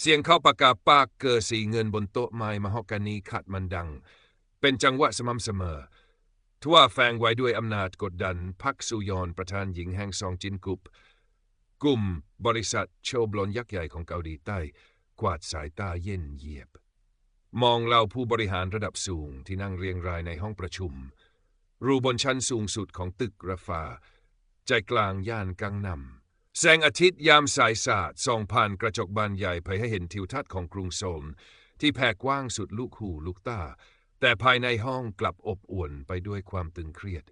เสียงเข้าปากกาปากเกอสีเงินบนโต๊ะไม้มหอกานีขัดมันดัง เป็นจังหวะสม่ำเสมอทว่าแฝงไว้ด้วยอำนาจกดดันพักสุยอนประธานหญิงแห่งซองจินกุปกลุ่มบริษัทโชบลอนยักษ์ใหญ่ของเกาหลีใต้ กวาดสายตาเย็นเยียบ มองเราผู้บริหารระดับสูงที่นั่งเรียงรายในห้องประชุม รูบนชั้นสูงสุดของตึกระฟา ใจกลางย่านกังนำ แสงอาทิตย์ยามสายสาดส่องผ่านกระจกบานใหญ่เผยให้เห็นทิวทัศน์ของกรุงโซลที่แผ่กว้างสุดลูกหูลูกตา แต่ภายในห้องกลับอบอวลไปด้วยความตึงเครียด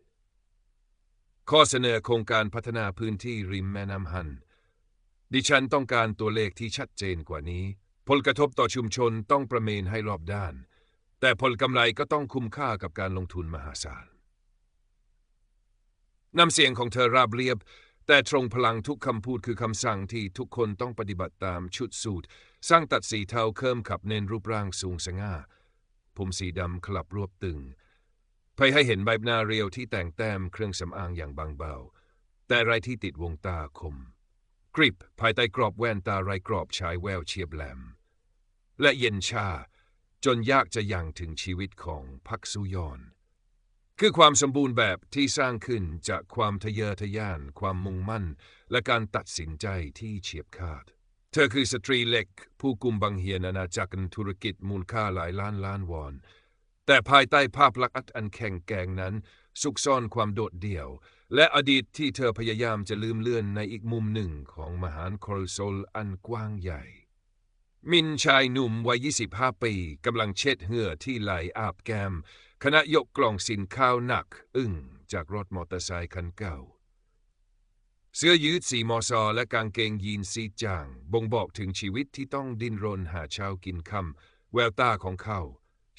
ข้อเสนอโครงการพัฒนาพื้นที่ริมแม่น้ำฮัน ดิฉันต้องการตัวเลขที่ชัดเจนกว่านี้ ผลกระทบต่อชุมชนต้องประเมินให้รอบด้าน แต่ผลกำไรก็ต้องคุ้มค่ากับการลงทุนมหาศาลน้ำเสียงของเธอราบเรียบ แต่ตรงพลังทุกคำพูดคือคำสั่งที่ทุกคนต้องปฏิบัติตามชุดสูตร สร้างตัดสีเทาเคิมขับเน้นรูปร่างสูงสง่า ผมสีดำคลับรวบตึงเพื่อให้เห็นใบหน้าเรียวที่แต่งแต้มเครื่องสำอางอย่างบางเบา แต่ไรที่ติดวงตาคม กริบภายใต้กรอบแว่นตาไรกรอบชายแววเฉียบแหลม และเย็นชา จนยากจะยังถึงชีวิตของพักสุยอน คือความสมบูรณ์แบบที่สร้างขึ้นจากความทะเยอทะยาน ความมุ่งมั่น และการตัดสินใจที่เฉียบขาด เธอคือสตรีเล็ก ผู้กุมบังเหียนอาณาจักรธุรกิจมูลค่าหลายล้านล้านวอน แต่ภายใต้ภาพลักษณ์อันแข็งแกร่งนั้น ซุกซ่อนความโดดเดี่ยว และอดีตที่เธอพยายามจะลืมเลือนในอีกมุมหนึ่งของมหานคอรโซลอันกว้างใหญ่มินชายหนุ่มวัย 25 ปีกำลังเช็ดเหงื่อที่ไหลอาบแก้ม ขณะยกกล่องสินข้าหนัก อึ้งจากรถมอเตอร์ไซค์คันเก่า เสื้อยืดสีมอซอและกางเกงยีนสีจาง บ่งบอกถึงชีวิตที่ต้องดิ้นรนหาเช้ากินคำแววตาของเขา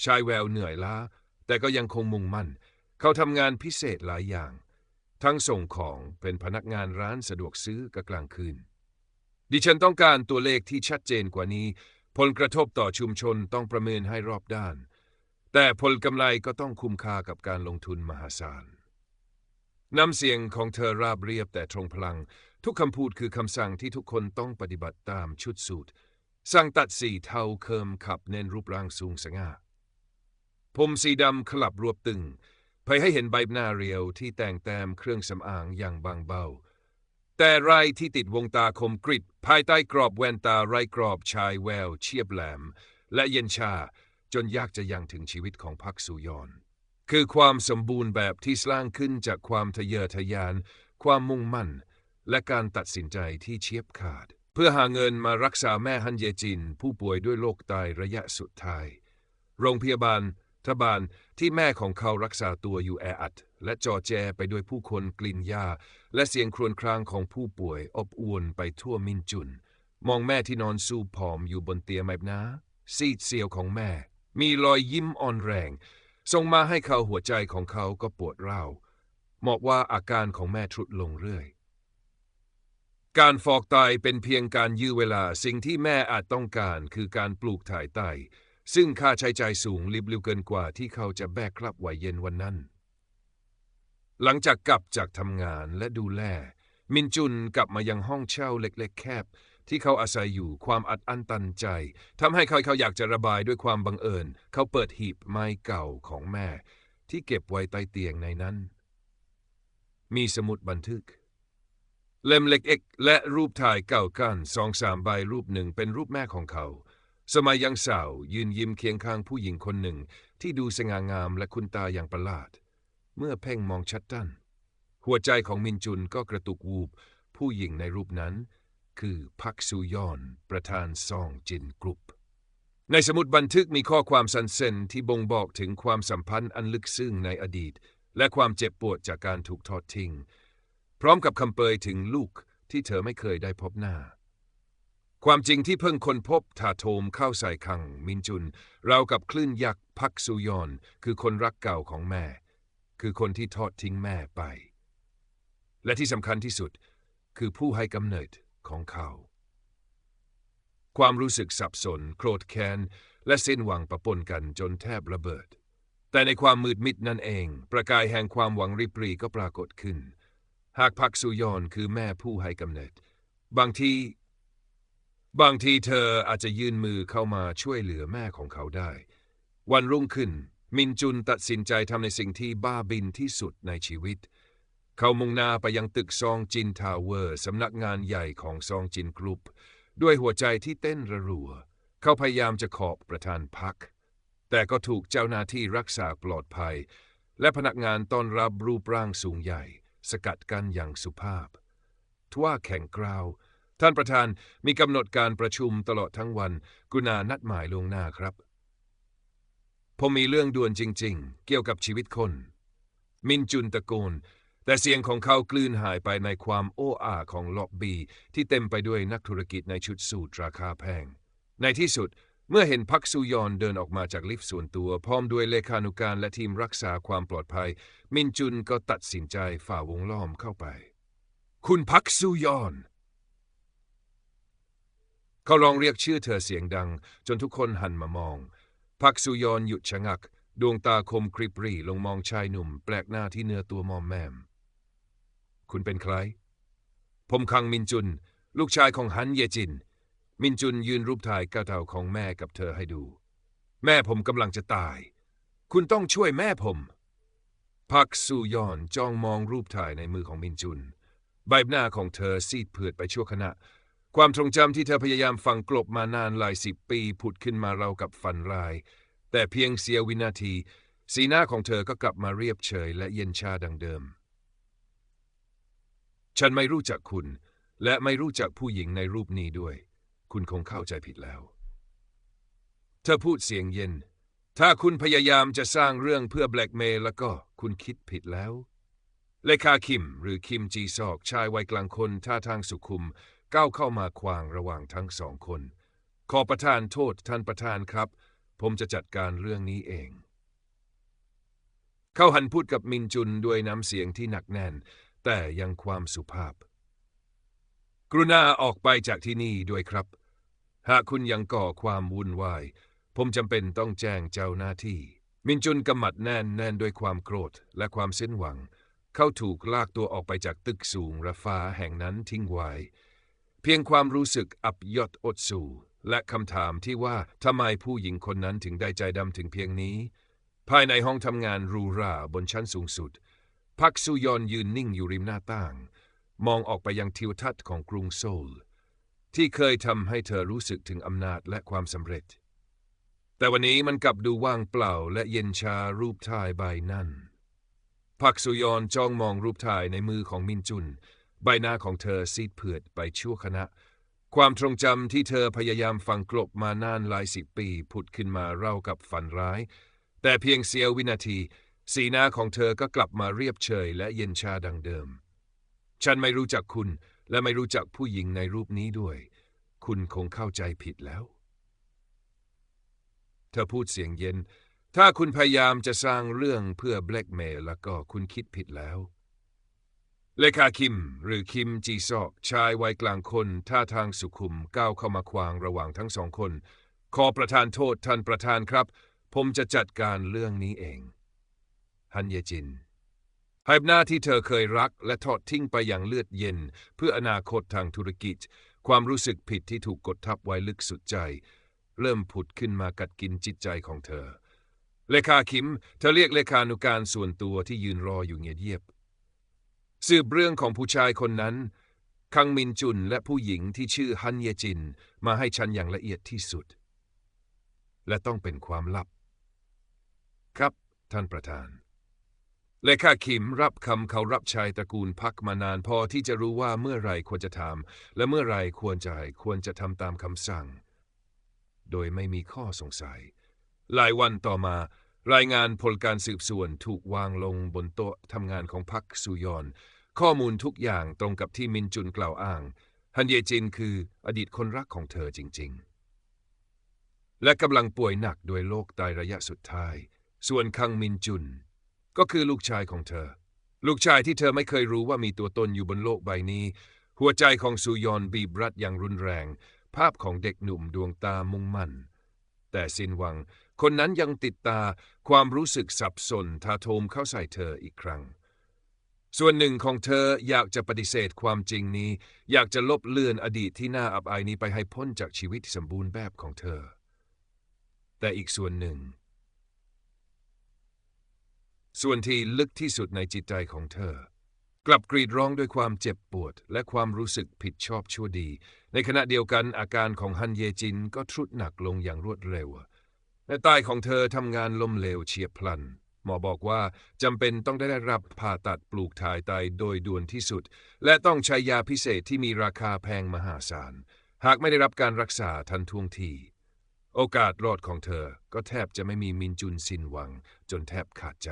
ชายแววเหนื่อยล้า แต่ก็ยังคงมุ่งมั่น เขาทำงานพิเศษหลายอย่าง ทั้งส่งของเป็นพนักงานร้านสะดวกซื้อกกลางคืน ดิฉันต้องการตัวเลขที่ชัดเจนกว่านี้ ผลกระทบต่อชุมชนต้องประเมินให้รอบด้าน แต่ผลกำไรก็ต้องคุ้มค่ากับการลงทุนมหาศาล น้ำเสียงของเธอราบเรียบแต่ตรงพลัง ทุกคำพูดคือคำสั่งที่ทุกคนต้องปฏิบัติตามชุดสูตร สั่งตัดสีเทาเคิมขับเน้นรูปร่างสูงสง่า ผมสีดำขลับรวบตึงเพื่อให้เห็นใบหน้าเรียวที่แต่งแต้มเครื่องสำอางอย่างบางเบา แต่ไรที่ติดวงตาคมกริบภายใต้กรอบแว่นตาไรกรอบชายแววเฉียบแหลม และเย็นชา จนยากจะยังถึงชีวิตของพักสุยอน คือความสมบูรณ์แบบที่สร้างขึ้นจากความทะเยอทะยาน ความมุ่งมั่น และการตัดสินใจที่เฉียบขาด เพื่อหาเงินมารักษาแม่ฮันเยจิน ผู้ป่วยด้วยโรคไตระยะสุดท้าย โรงพยาบาลทบาลที่แม่ของเขารักษาตัวอยู่แออัด และจอแจไปด้วยผู้คนกลิ่นยาและเสียงครวญครางของผู้ป่วยอบอวนไปทั่วมินจุน มองแม่ที่นอนสูบผอมอยู่บนเตียงแบบน้าซีดเซียวของแม่ มีรอยยิ้มอ่อนแรงส่งมาให้เขาหัวใจของเขาก็ปวดร้าวบอกว่าอาการของแม่ทรุดลงเรื่อย การฟอกไตเป็นเพียงการยื้อเวลาสิ่งที่แม่อาจต้องการคือการปลูกถ่ายไต ซึ่งค่าใช้จ่ายสูงลิบลิวเกินกว่าที่เขาจะแบกรับไหวเย็นวันนั้น หลังจากกลับจากทำงานและดูแล มินจุนกลับมายังห้องเช่าเล็กๆแคบ ที่เขาอาศัยอยู่ความอัดอั้นตันใจทำให้เขาเขาอยากจะระบายด้วยความบังเอิญ เขาเปิดหีบไม้เก่าของแม่ ที่เก็บไว้ใต้เตียงในนั้น มีสมุดบันทึก เล่มเล็กเอกและรูปถ่ายเก่ากันสองสามใบรูปหนึ่งเป็นรูปแม่ของเขา สมัยยังสาวยืนยิ้มเคียงข้างผู้หญิงคนหนึ่ง ที่ดูสง่างามและคุณตาอย่างประหลาด เมื่อเพ่งมองชัดตั้นหัวใจของมินจุนก็กระตุกวูบผู้หญิงในรูปนั้น คือพักซูยอน ประธานซองจินกรุ๊ปในสมุดบันทึกมีข้อความสันเซนที่บ่งบอกถึงความสัมพันธ์อันลึกซึ้งในอดีต และความเจ็บปวดจากการถูกทอดทิ้ง พร้อมกับคำเปยถึงลูกที่เธอไม่เคยได้พบหน้า ความจริงที่เพิ่งค้นพบถาโถมเข้าใส่คัง มินจุน เรากับคลื่นยักษ์พักซูยอน คือคนรักเก่าของแม่ คือคนที่ทอดทิ้งแม่ไป และที่สำคัญที่สุดคือผู้ให้กำเนิด ของเขา ความรู้สึกสับสน โกรธแค้น และสิ้นหวังประปนกันจนแทบระเบิด แต่ในความมืดมิดนั่นเอง ประกายแห่งความหวังริบหรีก็ปรากฏขึ้น หากพักสุยอนคือแม่ผู้ให้กำเนิด บางทีบางทีเธออาจจะยื่นมือเข้ามาช่วยเหลือแม่ของเขาได้ วันรุ่งขึ้น มินจุนตัดสินใจทำในสิ่งที่บ้าบินที่สุดในชีวิต เขามุ่งหน้าไปยังตึกซองจินทาวเวอร์สำนักงานใหญ่ของซองจินกรุ๊ปด้วยหัวใจที่เต้นระรัว เขาพยายามจะขอบประธานพัก แต่ก็ถูกเจ้าหน้าที่รักษาปลอดภัย และพนักงานต้อนรับรูปร่างสูงใหญ่ สกัดกันอย่างสุภาพ ทว่าแข่งกราว ท่านประธานมีกำหนดการประชุมตลอดทั้งวัน กุณานัดหมายลวงหน้าครับ ผมมีเรื่องด่วนจริง ๆ เกี่ยวกับชีวิตคน มินจุนตะโกน แต่เสียงของเขากลืนหายไปในความโอ้อาของล็อบบี้ที่เต็มไปด้วยนักธุรกิจในชุดสูทราคาแพง ในที่สุดเมื่อเห็นพักซุยอนเดินออกมาจากลิฟต์ส่วนตัว พร้อมด้วยเลขานุการและทีมรักษาความปลอดภัย มินจุนก็ตัดสินใจฝ่าวงล้อมเข้าไป คุณพักซุยอน เขาลองเรียกชื่อเธอเสียงดัง จนทุกคนหันมามอง พักซุยอนหยุดชะงัก ดวงตาคมกริบรีลงมองชายหนุ่ม แปลกหน้าที่เนื้อตัวมอมแมม คุณเป็นใคร ผมคังมินจุน ลูกชายของฮันเยจิน มินจุนยืนรูปถ่ายกระเท่าของแม่กับเธอให้ดู แม่ผมกำลังจะตาย คุณต้องช่วยแม่ผม พักซูยอนจ้องมองรูปถ่ายในมือของมินจุน ใบหน้าของเธอซีดเผือดไปชั่วขณะ ความทรงจำที่เธอพยายามฝังกลบมานานหลายสิบปีผุดขึ้นมาเรากับฝันร้าย แต่เพียงเสี้ยววินาที สีหน้าของเธอก็กลับมาเรียบเฉยและเย็นชาดังเดิม ฉันไม่รู้จักคุณ และไม่รู้จักผู้หญิงในรูปนี้ด้วย คุณคงเข้าใจผิดแล้ว เธอพูดเสียงเย็น ถ้าคุณพยายามจะสร้างเรื่องเพื่อแบล็กเมย์แล้วก็คุณคิดผิดแล้ว เลขาคิมหรือคิมจีซอกชายวัยกลางคนท่าทางสุขุมก้าวเข้ามาควางระหว่างทั้งสองคน ขอประทานโทษท่านประธานครับ ผมจะจัดการเรื่องนี้เอง เขาหันพูดกับมินจุนด้วยน้ำเสียงที่หนักแน่น แต่ยังความสุภาพ กรุณาออกไปจากที่นี่ด้วยครับ หากคุณยังก่อความวุ่นวาย ผมจำเป็นต้องแจ้งเจ้าหน้าที่ มินจุนกำมัดแน่นแน่นด้วยความโกรธและความสิ้นหวัง เขาถูกลากตัวออกไปจากตึกสูงระฟ้าแห่งนั้นทิ้งไว้ เพียงความรู้สึกอับยศอดสูและคำถามที่ว่าทำไมผู้หญิงคนนั้นถึงได้ใจดำถึงเพียงนี้ ภายในห้องทำงานรูราบนชั้นสูงสุด พักซุยอนยืนนิ่งอยู่ริมหน้าต่าง มองออกไปยังทิวทัศน์ของกรุงโซล ที่เคยทำให้เธอรู้สึกถึงอำนาจและความสำเร็จ แต่วันนี้มันกลับดูว่างเปล่าและเย็นชารูปถ่ายใบนั้นพักซุยอนจ้องมองรูปถ่ายในมือของมินจุน ใบหน้าของเธอซีดเผือดไปชั่วขณะ ความทรงจำที่เธอพยายามฝังกลบมานานหลายสิบปีผุดขึ้นมาเล่ากับฝันร้าย แต่เพียงเสี้ยววินาที สีหน้าของเธอก็กลับมาเรียบเฉยและเย็นชาดังเดิม ฉันไม่รู้จักคุณและไม่รู้จักผู้หญิงในรูปนี้ด้วย คุณคงเข้าใจผิดแล้ว เธอพูดเสียงเย็น ถ้าคุณพยายามจะสร้างเรื่องเพื่อแบล็กเมย์แล้วก็คุณคิดผิดแล้ว เลขาคิม หรือคิมจีซอกชายวัยกลางคนท่าทางสุขุมก้าวเข้ามาควางระหว่างทั้งสองคน ขอประทานโทษท่านประธานครับ ผมจะจัดการเรื่องนี้เอง ฮันเยจินหายหน้าที่เธอเคยรักและทอดทิ้งไปอย่างเลือดเย็น เพื่ออนาคตทางธุรกิจ ความรู้สึกผิดที่ถูกกดทับไว้ลึกสุดใจ เริ่มผุดขึ้นมากัดกินจิตใจของเธอ เลขาคิม เธอเรียกเลขานุการส่วนตัวที่ยืนรออยู่เงียบเยียบสืบเรื่องของผู้ชายคนนั้น คังมินจุนและผู้หญิงที่ชื่อฮันเยจิน มาให้ฉันอย่างละเอียดที่สุด และต้องเป็นความลับ ครับท่านประธาน เลขาคิมรับคำเขารับใช้ตระกูลพักมานานพอที่จะรู้ว่าเมื่อไรควรจะทำและเมื่อไรควรจะควรจะทำตามคำสั่ง โดยไม่มีข้อสงสัย หลายวันต่อมารายงานผลการสืบสวนถูกวางลงบนโต๊ะทำงานของพักสุยอน ข้อมูลทุกอย่างตรงกับที่มินจุนกล่าวอ้าง ฮันเยจินคืออดีตคนรักของเธอจริง ๆ และกำลังป่วยหนักด้วยโรคไตระยะสุดท้าย ส่วนคังมินจุน ก็คือลูกชายของเธอ ลูกชายที่เธอไม่เคยรู้ว่ามีตัวตนอยู่บนโลกใบนี้ หัวใจของซูยอนบีบรัดอย่างรุนแรง ภาพของเด็กหนุ่มดวงตามุ่งมั่น แต่สินหวัง คนนั้นยังติดตาความรู้สึกสับสนทาโทมเข้าใส่เธออีกครั้ง ส่วนหนึ่งของเธออยากจะปฏิเสธความจริงนี้ อยากจะลบเลือนอดีตที่น่าอับอายนี้ไปให้พ้นจากชีวิตที่สมบูรณ์แบบของเธอ แต่อีกส่วนหนึ่ง ส่วนที่ลึกที่สุดในจิตใจของเธอ กลับกรีดร้องด้วยความเจ็บปวด และความรู้สึกผิดชอบชั่วดี ในขณะเดียวกันอาการของฮันเยจินก็ทรุดหนักลงอย่างรวดเร็วและตายของเธอทำงานล้มเหลวเฉียบพลัน หมอบอกว่าจำเป็นต้องได้รับผ่าตัดปลูกถ่ายไตโดยด่วนที่สุด และต้องใช้ยาพิเศษที่มีราคาแพงมหาศาล หากไม่ได้รับการรักษาทันท่วงทีโอกาสรอดของเธอก็แทบจะไม่มีมินจุนสินหวังจนแทบขาดใจ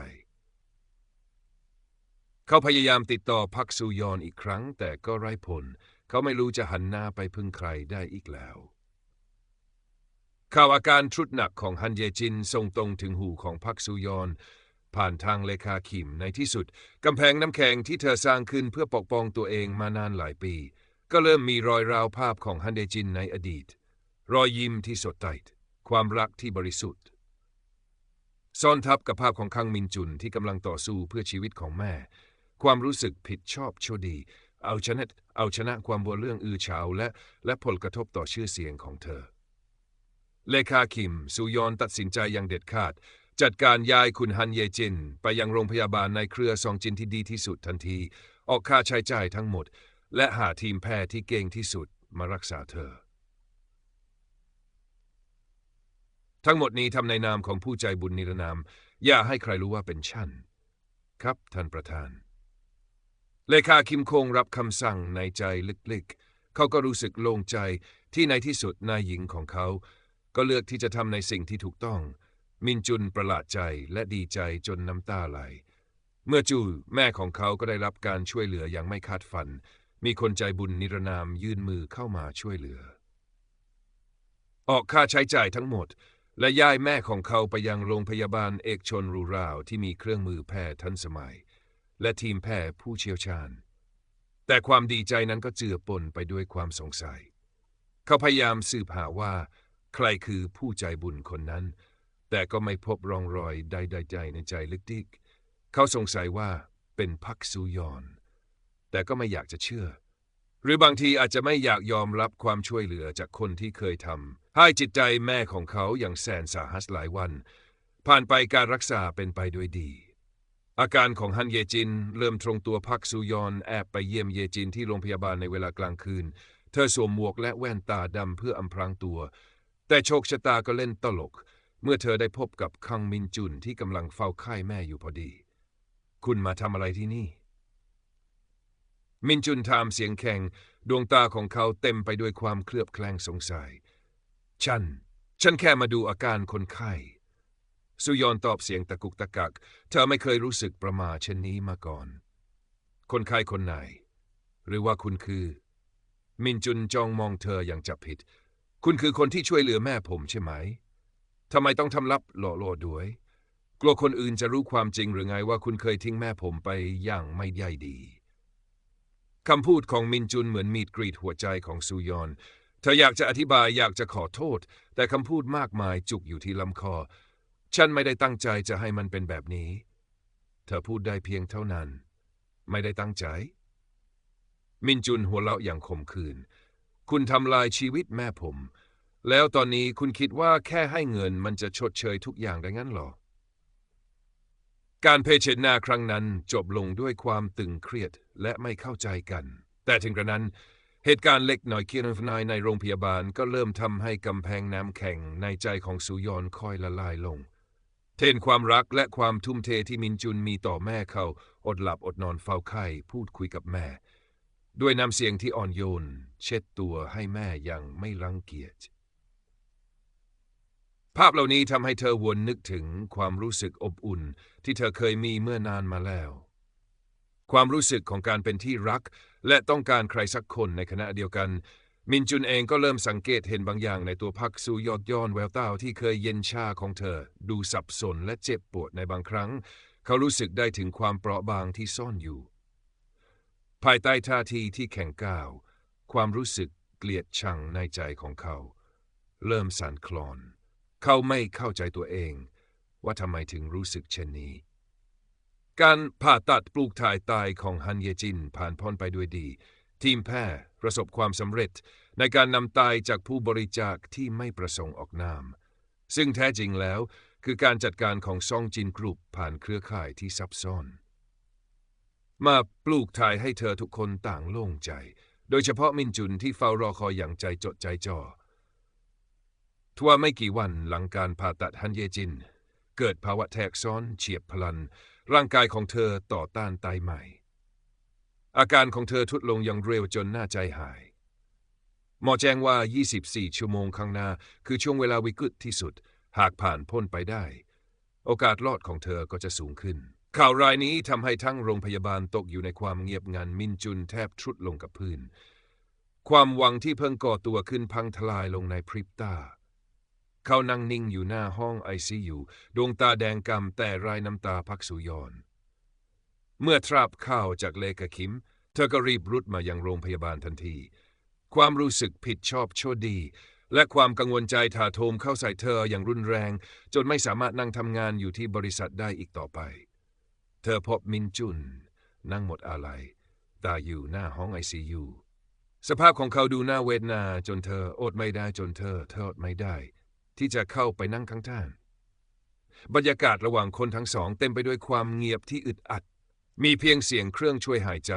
เขาพยายามติดต่อพักซูยอนอีกครั้ง แต่ก็ไร้ผล เขาไม่รู้จะหันหน้าไปพึ่งใครได้อีกแล้ว ข่าวอาการทรุดหนักของฮันเยจินส่งตรงถึงหูของพักซูยอน ผ่านทางเลขาคิมในที่สุด กำแพงน้ำแข็งที่เธอสร้างขึ้นเพื่อปกป้องตัวเองมานานหลายปี ก็เริ่มมีรอยราวภาพของฮันเดจินในอดีต รอยยิ้มที่สดใสความรักที่บริสุทธิ์ซ่อนทับกับภาพของคังมินจุนที่กำลังต่อสู้เพื่อชีวิตของแม่ ความรู้สึกผิดชอบโชดี เอาชนะเอาชนะความบัวเรื่องอือเฉาและและผลกระทบต่อชื่อเสียงของเธอ เลขาคิมสุยอนตัดสินใจอย่างเด็ดขาด จัดการย้ายคุณฮันเยจิน ไปยังโรงพยาบาลในเครือซองจินที่ดีที่สุดทันที ออกค่าใช้จ่ายทั้งหมด และหาทีมแพทย์ที่เก่งที่สุดมารักษาเธอ ทั้งหมดนี้ทำในนามของผู้ใจบุญนิรนาม อย่าให้ใครรู้ว่าเป็นฉัน ครับท่านประธาน เลขาคิมคงรับคำสั่งในใจลึกๆ เขาก็รู้สึกโล่งใจที่ในที่สุดนายหญิงของเขา ก็เลือกที่จะทำในสิ่งที่ถูกต้อง มินจุนประหลาดใจและดีใจจนน้ำตาไหล เมื่อจูแม่ของเขาก็ได้รับการช่วยเหลืออย่างไม่คาดฝัน มีคนใจบุญนิรนามยื่นมือเข้ามาช่วยเหลือ ออกค่าใช้จ่ายทั้งหมด และย้ายแม่ของเขาไปยังโรงพยาบาลเอกชนรูราวที่มีเครื่องมือแพทย์ทันสมัย และทีมแพทย์ผู้เชี่ยวชาญ แต่ความดีใจนั้นก็เจือปนไปด้วยความสงสัย เขาพยายามสืบหาว่า ใครคือผู้ใจบุญคนนั้น แต่ก็ไม่พบร่องรอยใดๆใจในใจลึกดิกเขาสงสัยว่าเป็นพักซูยอน แต่ก็ไม่อยากจะเชื่อ หรือบางทีอาจจะไม่อยากยอมรับความช่วยเหลือจากคนที่เคยทำให้จิตใจแม่ของเขาอย่างแสนสาหัสหลายวัน ผ่านไปการรักษาเป็นไปด้วยดี อาการของฮันเยจินเริ่มตรงตัวพักซูยอนแอบไปเยี่ยมเยจินที่โรงพยาบาลในเวลากลางคืน เธอสวมหมวกและแว่นตาดำเพื่ออำพรางตัว แต่โชคชะตาก็เล่นตลก เมื่อเธอได้พบกับคังมินจุนที่กำลังเฝ้าไข้แม่อยู่พอดี คุณมาทำอะไรที่นี่ มินจุนถามเสียงแข็ง ดวงตาของเขาเต็มไปด้วยความเคลือบแคลงสงสัย ฉัน ฉันแค่มาดูอาการคนไข้ สุยอนตอบเสียงตะกุกตะกัก เธอไม่เคยรู้สึกประมาเช่นนี้มาก่อน คนไข้คนไหน หรือว่าคุณคือ มินจุนจองมองเธออย่างจับผิด คุณคือคนที่ช่วยเหลือแม่ผมใช่ไหมทำไมต้องทำลับหล่อโลดด้วย กลัวคนอื่นจะรู้ความจริงหรือไงว่าคุณเคยทิ้งแม่ผมไปอย่างไม่ใยดีคำพูดของมินจุนเหมือนมีดกรีดหัวใจของซูยอน เธออยากจะอธิบายอยากจะขอโทษ แต่คำพูดมากมายจุกอยู่ที่ลำคอ ฉันไม่ได้ตั้งใจจะให้มันเป็นแบบนี้ เธอพูดได้เพียงเท่านั้น ไม่ได้ตั้งใจ มินจุนหัวเราะอย่างขมขื่น คุณทำลายชีวิตแม่ผม แล้วตอนนี้คุณคิดว่าแค่ให้เงินมันจะชดเชยทุกอย่างได้งั้นหรอ การเพเชนนาครั้งนั้นจบลงด้วยความตึงเครียดและไม่เข้าใจกัน แต่ถึงกระนั้นเหตุการณ์เล็กน่อยเคียนฟนายในโรงพยาบาลก็เริ่มทำให้กำแพงน้ำแข็งในใจของสุยอนค่อยละลายลง เทนความรักและความทุ่มเทที่มินจุนมีต่อแม่เขาอดหลับอดนอนเฝ้าไข้พูดคุยกับแม่ ด้วยน้ำเสียงที่อ่อนโยน เช็ดตัวให้แม่ย่างไม่รังเกียจ ภาพเหล่านี้ทำให้เธอวนนึกถึงความรู้สึกอบอุ่นที่เธอเคยมีเมื่อนานมาแล้ว ความรู้สึกของการเป็นที่รัก และต้องการใครสักคนในขณะเดียวกัน มินจุนเองก็เริ่มสังเกตเห็นบางอย่างในตัวพักซูยอดย้อนแววตาที่เคยเย็นชาของเธอ ดูสับสนและเจ็บปวดในบางครั้ง เขารู้สึกได้ถึงความเปราะบางที่ซ่อนอยู่ ภายใต้ท่าทีที่แข็งก้าว ความรู้สึกเกลียดชังในใจของเขา เริ่มสั่นคลอน เขาไม่เข้าใจตัวเอง ว่าทำไมถึงรู้สึกเช่นนี้ การผ่าตัดปลูกถ่ายตายของฮันเยจินผ่านพ้นไปด้วยดี ทีมแพทย์ประสบความสำเร็จในการนำตายจากผู้บริจาคที่ไม่ประสงค์ออกนาม ซึ่งแท้จริงแล้วคือการจัดการของซองจินกรุ๊ปผ่านเครือข่ายที่ซับซ้อน มาปลูกถ่ายให้เธอทุกคนต่างโล่งใจ โดยเฉพาะมินจุนที่เฝ้ารอคอยอย่างใจจดใจจ่อทั่วไม่กี่วันหลังการผ่าตัดฮันเยจิน เกิดภาวะแทรกซ้อนเฉียบพลัน ร่างกายของเธอต่อต้านตายใหม่ อาการของเธอทุดลงอย่างเร็วจนน่าใจหาย หมอแจ้งว่า 24 ชั่วโมงข้างหน้า คือช่วงเวลาวิกฤตที่สุด หากผ่านพ้นไปได้ โอกาสรอดของเธอก็จะสูงขึ้น ข่าวรายนี้ทำให้ทั้งโรงพยาบาลตกอยู่ในความเงียบงันมินจุนแทบทรุดลงกับพื้น ความหวังที่เพิ่งก่อตัวขึ้นพังทลายลงในพริบตา เขานั่งนิ่งอยู่หน้าห้องไอซียูดวงตาแดงกำแต่รายน้ำตาพักสุยอน เมื่อทราบข่าวจากเลกาคิม เธอก็รีบรุดมายังโรงพยาบาลทันที ความรู้สึกผิดชอบโชดดี และความกังวลใจถาโถมเข้าใส่เธออย่างรุนแรง จนไม่สามารถนั่งทำงานอยู่ที่บริษัทได้อีกต่อไป เธอพบมินจุน นั่งหมดอาลัยตาอยู่หน้าห้องไอซียูสภาพของเขาดูน่าเวทนาจนเธออดไม่ได้จนเธอเธออดไม่ได้ ที่จะเข้าไปนั่งข้างๆบรรยากาศระหว่างคนทั้งสองเต็มไปด้วยความเงียบที่อึดอัด มีเพียงเสียงเครื่องช่วยหายใจ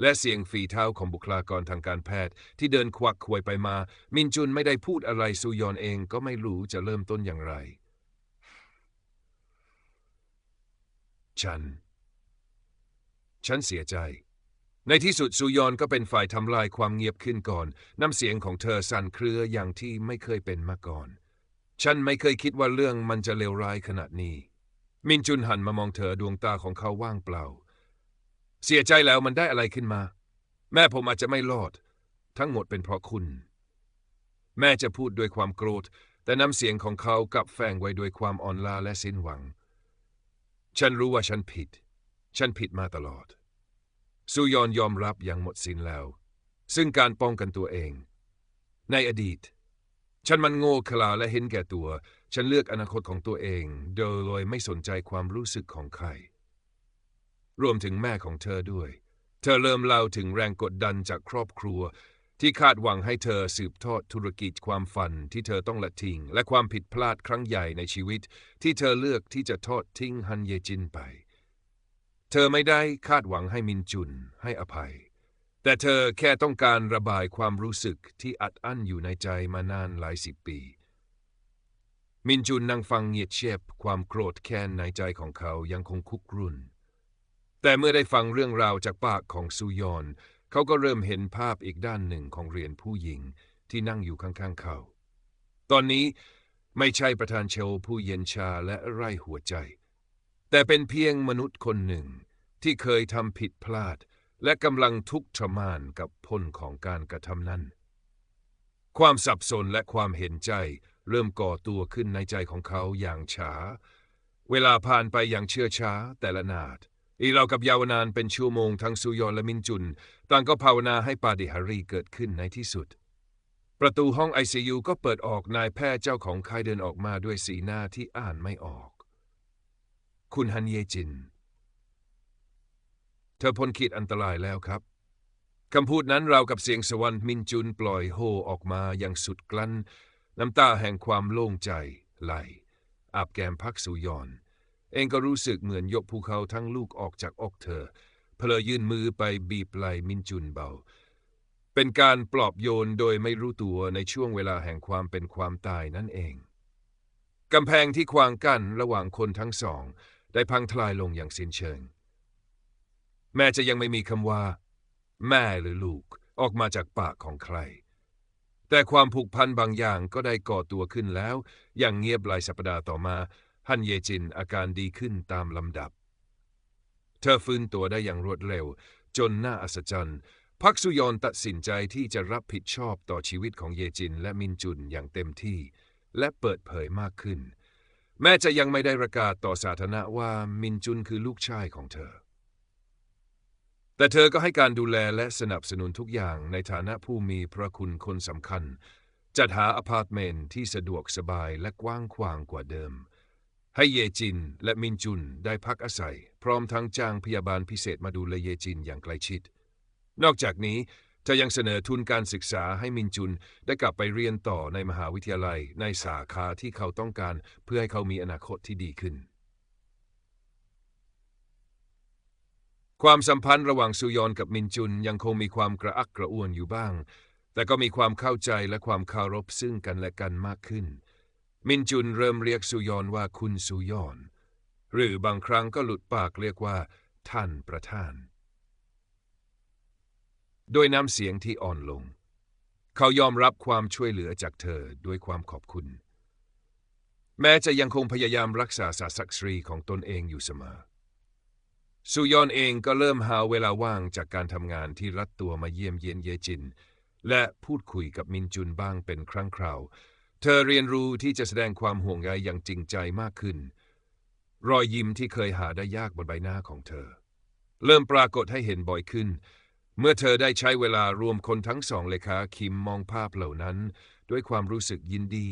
และเสียงฝีเท้าของบุคลากรทางการแพทย์ ที่เดินควักควยไปมา มินจุนไม่ได้พูดอะไรซูยอนเองก็ไม่รู้จะเริ่มต้นอย่างไร ฉัน ฉันเสียใจ ในที่สุดซูยอนก็เป็นฝ่ายทำลายความเงียบขึ้นก่อน น้ำเสียงของเธอสั่นเครืออย่างที่ไม่เคยเป็นมาก่อน ฉันไม่เคยคิดว่าเรื่องมันจะเลวร้ายขนาดนี้ มินจุนหันมามองเธอดวงตาของเขาว่างเปล่า เสียใจแล้วมันได้อะไรขึ้นมา แม่ผมอาจจะไม่รอด ทั้งหมดเป็นเพราะคุณ แม่จะพูดด้วยความโกรธ แต่น้ำเสียงของเขากลับแฝงไว้ด้วยความอ่อนล้าและสิ้นหวัง ฉันรู้ว่าฉันผิด ฉันผิดมาตลอดซูยอนยอมรับอย่างหมดสิ้นแล้ว ซึ่งการป้องกันตัวเอง ในอดีต ฉันมันโง่เขลาและเห็นแก่ตัว ฉันเลือกอนาคตของตัวเอง โดยไม่สนใจความรู้สึกของใคร รวมถึงแม่ของเธอด้วย เธอเริ่มเล่าถึงแรงกดดันจากครอบครัว ที่คาดหวังให้เธอสืบทอดธุรกิจความฝันที่เธอต้องละทิ้ง และความผิดพลาดครั้งใหญ่ในชีวิต ที่เธอเลือกที่จะทอดทิ้งฮันเยจินไป เธอไม่ได้คาดหวังให้มินจุนให้อภัย แต่เธอแค่ต้องการระบายความรู้สึกที่อัดอั้นอยู่ในใจมานานหลายสิบปีมินจุนนั่งฟังเงียบเชียบความโกรธแค้นในใจของเขายังคงคุกรุ่น แต่เมื่อได้ฟังเรื่องราวจากปากของซูยอน เขาก็เริ่มเห็นภาพอีกด้านหนึ่งของเหรียญผู้หญิงที่นั่งอยู่ข้างๆเขา ตอนนี้ไม่ใช่ประธานเชลผู้เย็นชาและไร้หัวใจ แต่เป็นเพียงมนุษย์คนหนึ่งที่เคยทำผิดพลาด และกำลังทุกข์ทรมานกับผลของการกระทำนั้น ความสับสนและความเห็นใจเริ่มก่อตัวขึ้นในใจของเขาอย่างช้า เวลาผ่านไปอย่างเชื่อช้าแต่ละนาด อีเรากับยาวนานเป็นชั่วโมงทั้งซูยอนและมินจุน ต่างก็ภาวนาให้ปาฏิหาริย์เกิดขึ้นในที่สุด ประตูห้องไอซียูก็เปิดออกนายแพทย์เจ้าของค่ายเดินออกมาด้วยสีหน้าที่อ่านไม่ออก คุณฮันเยจิน เธอพ้นขีดอันตรายแล้วครับคำพูดนั้นเราวกับเสียงสวรรค์มินจุนปล่อยโฮออกมาอย่างสุดกลั้น น้ำตาแห่งความโล่งใจไหลอาบแก้มพักสุยอน เองก็รู้สึกเหมือนยกภูเขาทั้งลูกออกจากอกเธอเพลอยื่นมือไปบีบไหลมินจุนเบา เป็นการปลอบโยนโดยไม่รู้ตัวในช่วงเวลาแห่งความเป็นความตายนั่นเองกำแพงที่ขวางกั้นระหว่างคนทั้งสอง ได้พังทลายลงอย่างสิ้นเชิง แม้จะยังไม่มีคำว่า แม่หรือลูกออกมาจากปากของใคร แต่ความผูกพันบางอย่างก็ได้ก่อตัวขึ้นแล้ว อย่างเงียบหลายสัปดาห์ต่อมา ฮันเยจินอาการดีขึ้นตามลำดับ เธอฟื้นตัวได้อย่างรวดเร็ว จนน่าอัศจรรย์ พักสุยอนตัดสินใจที่จะรับผิดชอบต่อชีวิตของเยจินและมินจุนอย่างเต็มที่ และเปิดเผยมากขึ้น แม้จะยังไม่ได้ประกาศต่อสาธารณะว่ามินจุนคือลูกชายของเธอ แต่เธอก็ให้การดูแลและสนับสนุนทุกอย่างในฐานะผู้มีพระคุณคนสำคัญ จัดหาอพาร์ตเมนต์ที่สะดวกสบายและกว้างขวางกว่าเดิม ให้เยจินและมินจุนได้พักอาศัย พร้อมทั้งจ้างพยาบาลพิเศษมาดูแลเยจินอย่างใกล้ชิด นอกจากนี้เธอยังเสนอทุนการศึกษาให้มินจุนได้กลับไปเรียนต่อในมหาวิทยาลัยในสาขาที่เขาต้องการเพื่อให้เขามีอนาคตที่ดีขึ้น ความสัมพันธ์ระหว่างซูยอนกับมินจุนยังคงมีความกระอักกระอ่วนอยู่บ้าง แต่ก็มีความเข้าใจและความเคารพซึ่งกันและกันมากขึ้น มินจุนเริ่มเรียกซูยอนว่าคุณซูยอน หรือบางครั้งก็หลุดปากเรียกว่า ท่านประธาน โดยน้ำเสียงที่อ่อนลง เขายอมรับความช่วยเหลือจากเธอด้วยความขอบคุณ แม้จะยังคงพยายามรักษาศาสตร์ศรีของตนเองอยู่เสมอซูยอนเองก็เริ่มหาเวลาว่างจากการทำงานที่รัดตัวมาเยี่ยมเยียนเยจิน และพูดคุยกับมินจุนบ้างเป็นครั้งคราว เธอเรียนรู้ที่จะแสดงความห่วงใยอย่างจริงใจมากขึ้น รอยยิ้มที่เคยหาได้ยากบนใบหน้าของเธอ เริ่มปรากฏให้เห็นบ่อยขึ้น เมื่อเธอได้ใช้เวลารวมคนทั้งสองเลขาคิมมองภาพเหล่านั้น ด้วยความรู้สึกยินดี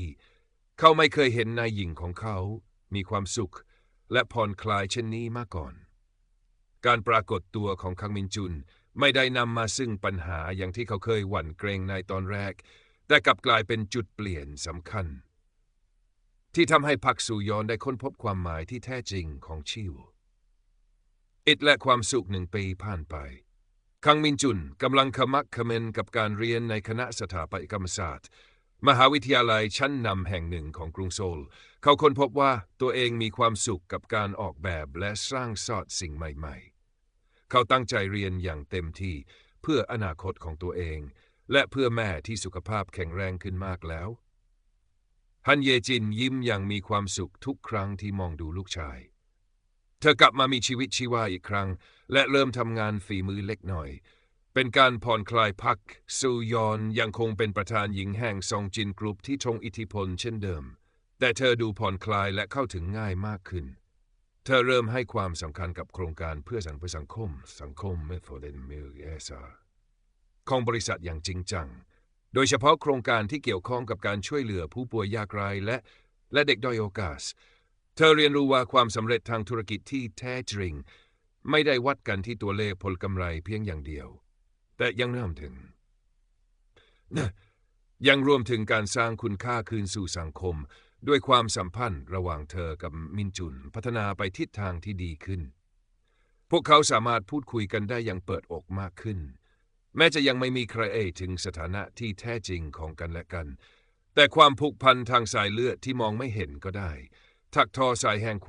เขาไม่เคยเห็นนายหญิงของเขา มีความสุข และผ่อนคลายเช่นนี้มาก่อน การปรากฏตัวของคังมินจุนไม่ได้นำมาซึ่งปัญหาอย่างที่เขาเคยหวั่นเกรงในตอนแรก แต่กลับกลายเป็นจุดเปลี่ยนสำคัญ ที่ทำให้พักสุยอนได้ค้นพบความหมายที่แท้จริงของชีวอิดและความสุขหนึ่งปีผ่านไป คังมินจุนกำลังขมักเขม้นกับการเรียนในคณะสถาปัตยกรรมศาสตร์ มหาวิทยาลัยชั้นนำแห่งหนึ่งของกรุงโซล เขาค้นพบว่าตัวเองมีความสุขกับการออกแบบและสร้างสอดสิ่งใหม่ ๆ เขาตั้งใจเรียนอย่างเต็มที่เพื่ออนาคตของตัวเอง และเพื่อแม่ที่สุขภาพแข็งแรงขึ้นมากแล้ว ฮันเยจินยิ้มอย่างมีความสุขทุกครั้งที่มองดูลูกชาย เธอกลับมามีชีวิตชีวาอีกครั้ง และเริ่มทำงานฝีมือเล็กหน่อย เป็นการผ่อนคลายพักซูยอนยังคงเป็นประธานหญิงแห่งซองจินกรุ๊ปที่ทรงอิทธิพลเช่นเดิม แต่เธอดูผ่อนคลายและเข้าถึงง่ายมากขึ้น เธอเริ่มให้ความสำคัญกับโครงการเพื่อสังคมสังคมสังคมเมโฟเดนมิลเอสา ของบริษัทอย่างจริงจัง โดยเฉพาะโครงการที่เกี่ยวข้องกับการช่วยเหลือผู้ป่วยยากไร้และและเด็กด้อยโอกาส เธอเรียนรู้ว่าความสำเร็จทางธุรกิจที่แท้จริง ไม่ได้วัดกันที่ตัวเลขผลกำไรเพียงอย่างเดียว แต่ยังรวมถึง ยังรวมถึงการสร้างคุณค่าคืนสู่สังคม ด้วยความสัมพันธ์ระหว่างเธอกับมินจุนพัฒนาไปทิศทางที่ดีขึ้น พวกเขาสามารถพูดคุยกันได้อย่างเปิดอกมากขึ้น แม้จะยังไม่มีใครเอ่ยถึงสถานะที่แท้จริงของกันและกัน แต่ความผูกพันทางสายเลือดที่มองไม่เห็นก็ได้ ถักทอสายแห่งความ